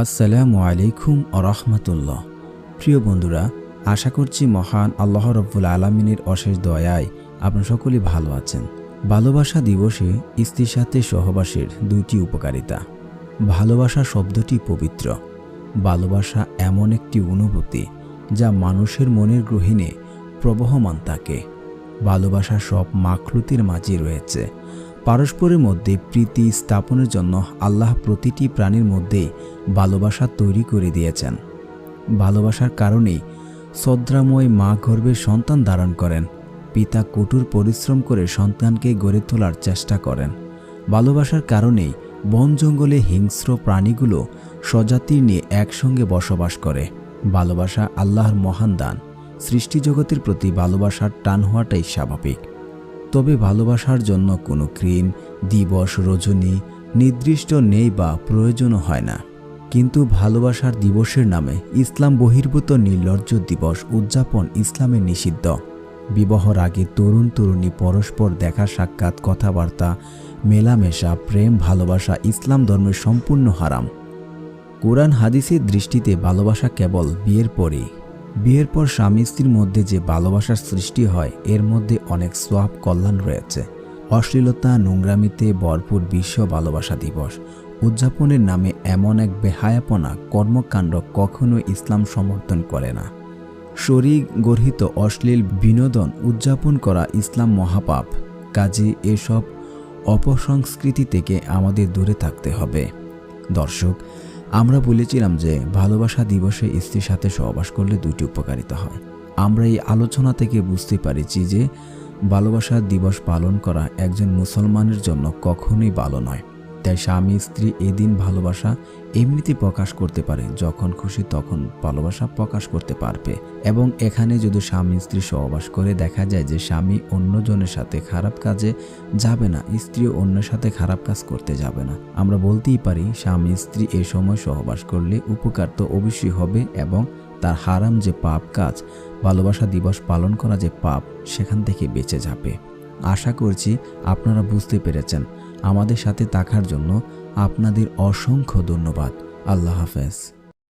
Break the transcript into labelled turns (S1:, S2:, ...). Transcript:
S1: আসসালামু আলাইকুম আরহামতুল্লাহ প্রিয় বন্ধুরা, আশা করছি মহান আল্লাহ রব্বুল আলমিনের অশেষ দয়ায় আপনারা সকলে ভালো আছেন। ভালোবাসা দিবসে স্ত্রীর সাথে সহবাসের দুইটি উপকারিতা। ভালোবাসা শব্দটি পবিত্র। ভালোবাসা এমন একটি অনুভূতি যা মানুষের মনের গ্রহিণে প্রবহমান থাকে। ভালোবাসা সব মাখলুতির মাঝে রয়েছে। পারস্পরের মধ্যে প্রীতি স্থাপনের জন্য আল্লাহ প্রতিটি প্রাণীর মধ্যে ভালোবাসা তৈরি করে দিয়েছেন। ভালোবাসার কারণেই শ্রদ্ধাময় মা গর্ভে সন্তান ধারণ করেন। পিতা কঠোর পরিশ্রম করে সন্তানকে গড়ে তোলার চেষ্টা করেন। ভালোবাসার কারণেই বন জঙ্গলে হিংস্র প্রাণীগুলো স্বজাতি নিয়ে একসঙ্গে বসবাস করে। ভালোবাসা আল্লাহর মহান দান। সৃষ্টিজগতের প্রতি ভালোবাসার টান হওয়াটাই স্বাভাবিক। তবে ভালোবাসার জন্য কোনো ক্রিম, দিবস, রজনী, নির্দিষ্ট নেই বা প্রয়োজনও হয় না। কিন্তু ভালোবাসার দিবসের নামে ইসলাম বহির্ভূত নির্লজ্জ দিবস উদযাপন ইসলামে নিষিদ্ধ। বিবাহর আগে তরুণ তরুণী পরস্পর দেখা সাক্ষাৎ, কথাবার্তা, মেলামেশা, প্রেম, ভালোবাসা, ইসলাম ধর্মের সম্পূর্ণ হারাম। কোরআন হাদিসের দৃষ্টিতে ভালোবাসা কেবল বিয়ের পরেই। বিয়ের পর স্বামী স্ত্রীর মধ্যে যে ভালোবাসার সৃষ্টি হয়, এর মধ্যে অনেক সোয়াব কল্যাণ রয়েছে। অশ্লীলতা, নোংরামিতে ভরপুর বিশ্ব ভালোবাসা দিবস। উদযাপনের নামে এমন এক বেহায়াপনা কর্মকাণ্ড কখনো ইসলাম সমর্থন করে না। শরীর গর্হিত অশ্লীল বিনোদন উদযাপন করা ইসলাম মহাপাপ। কাজে এসব অপসংস্কৃতি থেকে আমাদের দূরে থাকতে হবে। দর্শক আমরা বলেছিলাম যে ভালোবাসা দিবসে স্ত্রীর সাথে সহবাস করলে দুটি উপকারিতা হয়। আমরা এই আলোচনা থেকে বুঝতে পারিছি যে ভালোবাসা দিবস পালন করা একজন মুসলমানের জন্য কখনোই ভালো নয়। তাই স্বামী স্ত্রী এদিন ভালোবাসা এমনিতে প্রকাশ করতে পারে, যখন খুশি তখন ভালোবাসা প্রকাশ করতে পারবে। এবং এখানে যদি স্বামী স্ত্রী সহবাস করে, দেখা যায় যে স্বামী অন্যজনের সাথে খারাপ কাজে যাবে না, স্ত্রী অন্যের সাথে খারাপ কাজ করতে যাবে না। আমরা বলতেই পারি, স্বামী স্ত্রী এ সময় সহবাস করলে উপকার তো অবশ্যই হবে এবং তার হারাম যে পাপ কাজ, ভালোবাসা দিবস পালন করা যে পাপ, সেখান থেকে বেঁচে যাবে। আশা করছি আপনারা বুঝতে পেরেছেন। আমাদের সাথে থাকার জন্য আপনাদের অসংখ্য ধন্যবাদ। আল্লাহ হাফেজ।